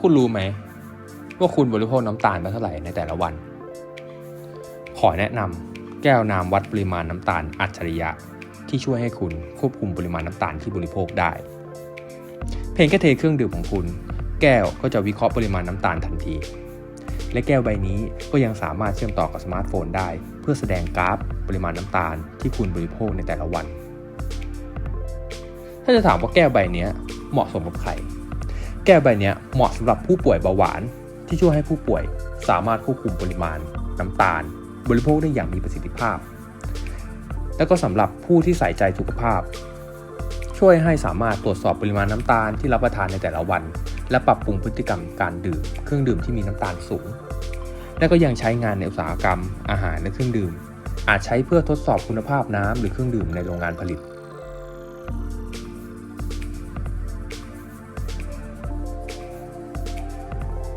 คุณรู้ไหม ว่าคุณบริโภคน้ำตาลไปเท่าไหร่ในแต่ละวัน ขอแนะนำแก้วน้ำวัดปริมาณน้ำตาลอัจฉริยะ ที่ช่วยให้คุณควบคุมปริมาณน้ำตาลที่บริโภคได้ เพียงแค่เทเครื่องดื่มของคุณ แก้วก็จะวิเคราะห์ปริมาณน้ำตาลทันที และแก้วใบนี้ก็ยังสามารถเชื่อมต่อกับสมาร์ทโฟนได้ เพื่อแสดงกราฟปริมาณน้ำตาลที่คุณบริโภคในแต่ละวัน ถ้าจะถามว่าแก้วใบนี้เหมาะสมกับใคร แก้วใบนี้เหมาะสำหรับผู้ป่วยเบาหวาน ที่ช่วยให้ผู้ป่วยสามารถควบคุมปริมาณ น้ำตาล บริโภคได้อย่างมีประสิทธิภาพ แล้วก็สำหรับผู้ที่ใส่ใจสุขภาพ ช่วยให้สามารถตรวจสอบปริมาณน้ำตาลที่รับประทานในแต่ละวัน และปรับปรุงพฤติกรรมการดื่ม เครื่องดื่มที่มีน้ำตาลสูง และก็ยังใช้งานในอุตสาหกรรม อาหารและเครื่องดื่ม อาจใช้เพื่อทดสอบคุณภาพน้ำหรือเครื่องดื่มในโรงงานผลิต